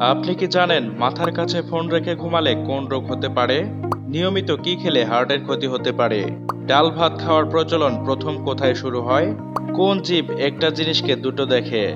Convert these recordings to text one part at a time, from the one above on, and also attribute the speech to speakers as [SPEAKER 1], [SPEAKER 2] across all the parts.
[SPEAKER 1] আপনি কি জানেন মাথার কাছে ফোন রেখে ঘুমালে কোন রোগ হতে পারে? নিয়মিত কি খেলে হার্টের ক্ষতি হতে পারে? ডাল ভাত খাওয়ার প্রচলন প্রথম কোথায় শুরু হয়? কোন জীব একটা জিনিসকে দুটো দেখে?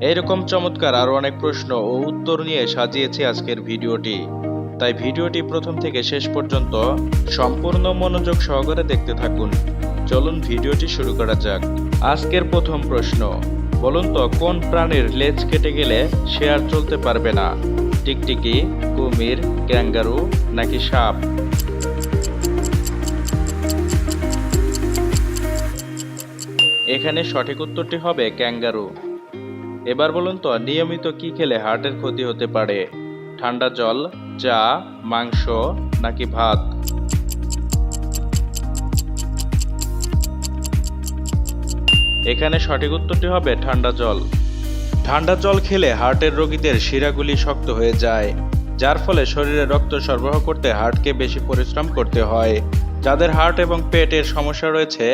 [SPEAKER 1] এরকম চমৎকার আরও অনেক প্রশ্ন ও উত্তর নিয়ে সাজিয়েছি আজকের ভিডিওটি। তাই ভিডিওটি প্রথম থেকে শেষ পর্যন্ত সম্পূর্ণ মনোযোগ সহকারে দেখতে থাকুন। চলুন ভিডিওটি শুরু করা যাক। আজকের প্রথম প্রশ্ন বলুন তো, কোন প্রাণীর লেজ কেটে গেলে সে আর চলতে পারবে না? টিকটিকি, কুমির, ক্যাঙ্গারু নাকি সাপ? এখানে সঠিক উত্তরটি হবে ক্যাঙ্গারু। এবার বলুন তো, নিয়মিত কি খেলে হার্টের ক্ষতি হতে পারে? ঠান্ডা জল, চা, মাংস নাকি ভাত? এখানে সঠিক উত্তরটি হবে ঠান্ডা জল। ঠান্ডা জল খেলে হার্টের রোগীদের শিরাগুলি শক্ত হয়ে যায়, যার ফলে শরীরে রক্ত সরবরাহ করতে হার্টকে বেশি পরিশ্রম করতে হয়। যাদের হার্ট এবং পেটের সমস্যা রয়েছে,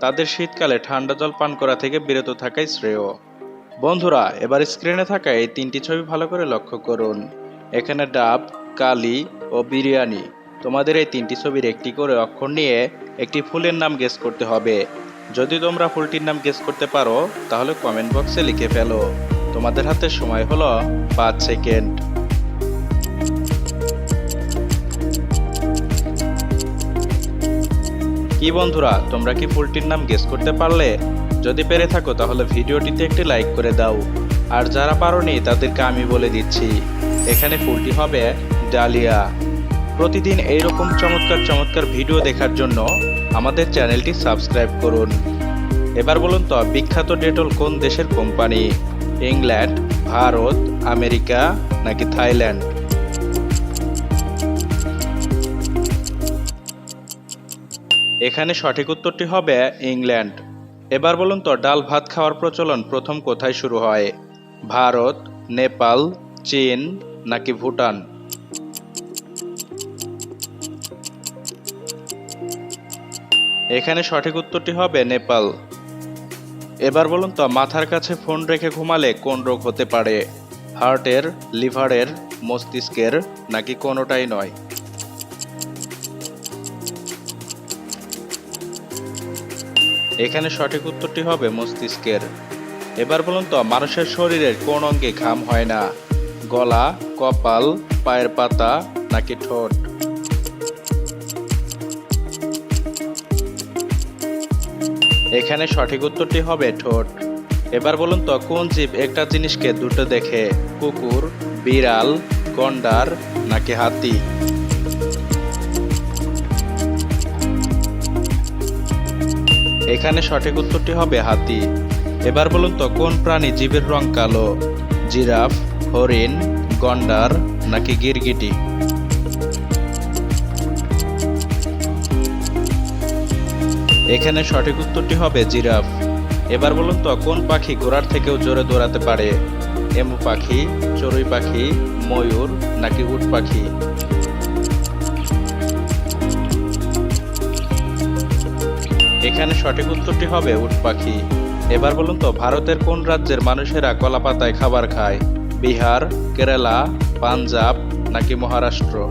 [SPEAKER 1] তাদের শীতকালে ঠান্ডা জল পান করা থেকে বিরত থাকাই শ্রেয়। বন্ধুরা, এবার স্ক্রিনে থাকা এই তিনটি ছবি ভালো করে লক্ষ্য করুন। এখানে ডাব, কালি ও বিরিয়ানি। তোমাদের এই তিনটি ছবির একটি করে অক্ষর নিয়ে একটি ফুলের নাম গেস করতে হবে। যদি তোমরা ফুলটির নাম গেস করতে পারো, তাহলে কমেন্ট বক্সে লিখে ফেলো। তোমাদের হাতে সময় হলো পাঁচ সেকেন্ড কি বন্ধুরা, তোমরা কি ফুলটির নাম গেস করতে পারলে? যদি পেরে থাকো, তাহলে ভিডিওটিতে একটি লাইক করে দাও। আর যারা পারোনি, তাদেরকে আমি বলে দিচ্ছি। এখানে ফুলটি হবে ডালিয়া। প্রতিদিন এইরকম চমৎকার চমৎকার ভিডিও দেখার জন্য আমাদের চ্যানেলটি সাবস্ক্রাইব করুন। এবার বলুন তো, বিখ্যাত ডেটল কোন দেশের কোম্পানি? ইংল্যান্ড, ভারত, আমেরিকা নাকি থাইল্যান্ড? এখানে সঠিক উত্তরটি হবে ইংল্যান্ড। এবার বলুন তো, ডাল ভাত খাওয়ার প্রচলন প্রথম কোথায় শুরু হয়? ভারত, নেপাল, চীন নাকি ভুটান? এখানে সঠিক উত্তরটি হবে নেপাল। এবার বলুন তো, মাথার কাছে ফোন রেখে ঘুমালে কোন রোগ হতে পারে? হার্টের, লিভারের, মস্তিষ্কের, নাকি কোনোটাই নয়? এখানে সঠিক উত্তরটি হবে মস্তিষ্কের। এবার বলুন তো, মানুষের শরীরের কোন অঙ্গে ঘাম হয় না? গলা, কপাল, পায়ের পাতা, নাকি ঠোঁট? এখানে সঠিক উত্তরটি হবে ঠোঁট। এবার বলুন তো কোন জীব একটা জিনিসকে দুটো দেখে, কুকুর, বিড়াল, গন্ডার নাকি হাতি? এখানে সঠিক উত্তরটি হবে হাতি। এবার বলুন তো কোন প্রাণী জীবের রং কালো, জিরাফ, হরিণ, গন্ডার নাকি গিরগিটি? এখানে সঠিক উত্তরটি হবে জিরাফ। এবার বলুন তো, কোন পাখি ঘোড়ার থেকেও জোরে দৌড়াতে পারে? এমু পাখি, চড়ুই পাখি, ময়ূর নাকি উট পাখি? এখানে সঠিক উত্তরটি হবে উট পাখি। এবার বলুন তো, ভারতের কোন রাজ্যের মানুষেরা কলা পাতায় খাবার খায়? বিহার, কেরালা, পাঞ্জাব নাকি মহারাষ্ট্র?